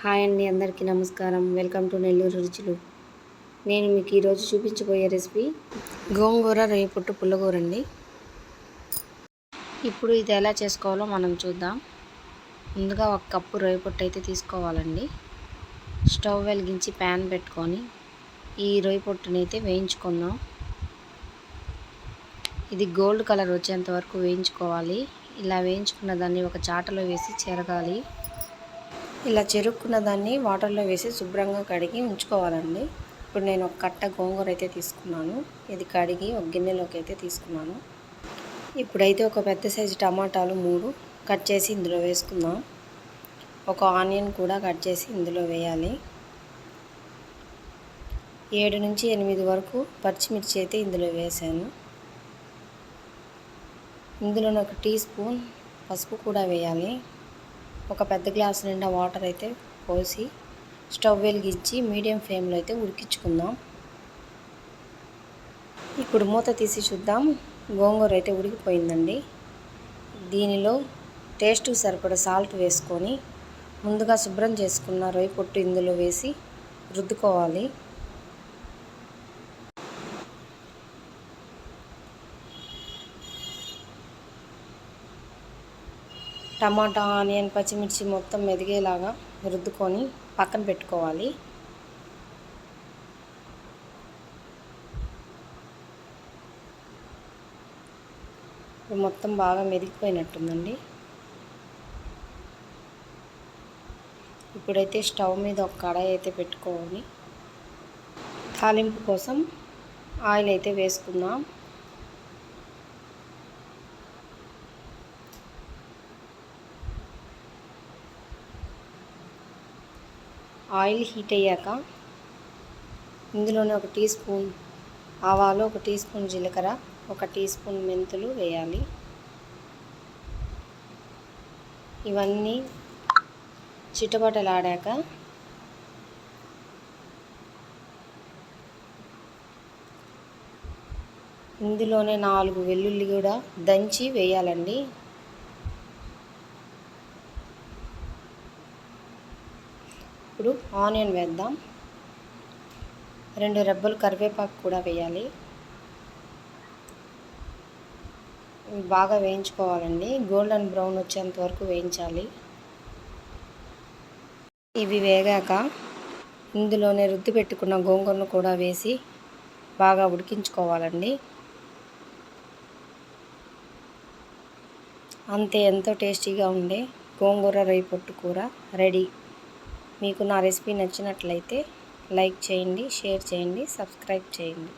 Hi అండి అందరికీ నమస్కారం. వెల్కమ్ టు నెల్లూరు రుచులు. నేను మీకు ఈరోజు చూపించబోయే రెసిపీ గోంగూర రేపొట్టు పుల్లగూర అండి ఇప్పుడు ఇది ఎలా చేసుకోవాలో మనం చూద్దాం. ముందుగా ఒక కప్పు రొయ్యపొట్టు అయితే తీసుకోవాలండి. స్టవ్ వెలిగించి ప్యాన్ పెట్టుకొని ఈ రొయ్యపొట్టుని అయితే వేయించుకుందాం. ఇది గోల్డ్ కలర్ వచ్చేంత వరకు వేయించుకోవాలి. ఇలా వేయించుకున్న దాన్ని ఒక చాటలో వేసి చెరగాలి. ఇలా చెరుక్కున్న దాన్ని వాటర్లో వేసి శుభ్రంగా కడిగి ఉంచుకోవాలండి. ఇప్పుడు నేను ఒక కట్ట గోంగూర అయితే తీసుకున్నాను. ఇది కడిగి ఒక గిన్నెలోకి అయితే తీసుకున్నాను. ఇప్పుడైతే ఒక పెద్ద సైజు టమాటాలు మూడు కట్ చేసి ఇందులో వేసుకుందాం. ఒక ఆనియన్ కూడా కట్ చేసి ఇందులో వేయాలి. ఏడు నుంచి ఎనిమిది వరకు పచ్చిమిర్చి అయితే ఇందులో వేసాను. ఇందులో ఒక టీ స్పూన్ పసుపు కూడా వేయాలి. ఒక పెద్ద గ్లాస్ నిండా వాటర్ అయితే పోసి స్టవ్ వెలిగించి మీడియం ఫ్లేమ్లో అయితే ఉడికించుకుందాం. ఇప్పుడు మూత తీసి చూద్దాం. గోంగూర అయితే ఉడికిపోయిందండి. దీనిలో టేస్ట్ సరిపడ సాల్ట్ వేసుకొని ముందుగా శుభ్రం చేసుకున్న రొయ్య పొట్టు ఇందులో వేసి రుద్దుకోవాలి. టమాటా ఆనియన్ పచ్చిమిర్చి మొత్తం మెదిగేలాగా రుద్దుకొని పక్కన పెట్టుకోవాలి. ఇప్పుడు మొత్తం బాగా మెదిగిపోయినట్టుందండి. ఇప్పుడైతే స్టవ్ మీద ఒక కడాయి అయితే పెట్టుకోవాలి. తాలింపు కోసం ఆయిల్ అయితే వేసుకుందాం. ఆయిల్ హీట్ అయ్యాక ఇందులోనే ఒక టీ స్పూన్ ఆవాలు ఒక టీ స్పూన్ జీలకర్ర ఒక టీ స్పూన్ మెంతులు వేయాలి. ఇవన్నీ చిటపటలాడాక ఇందులోనే నాలుగు వెల్లుల్లి కూడా దంచి వేయాలండి. ఇప్పుడు ఆనియన్ వేద్దాం. రెండు రెబ్బలు కరివేపాకు కూడా వేయాలి. బాగా వేయించుకోవాలండి. గోల్డెన్ బ్రౌన్ వచ్చేంత వరకు వేయించాలి. ఇవి వేగాక ఇందులోనే రుద్ది పెట్టుకున్న గోంగూరను కూడా వేసి బాగా ఉడికించుకోవాలండి. అంతే ఎంతో టేస్టీగా ఉండే గోంగూర రొయ్య పొట్టు కూర రెడీ. మీకు నా రెసిపీ నచ్చినట్లయితే లైక్ చేయండి షేర్ చేయండి సబ్స్క్రైబ్ చేయండి.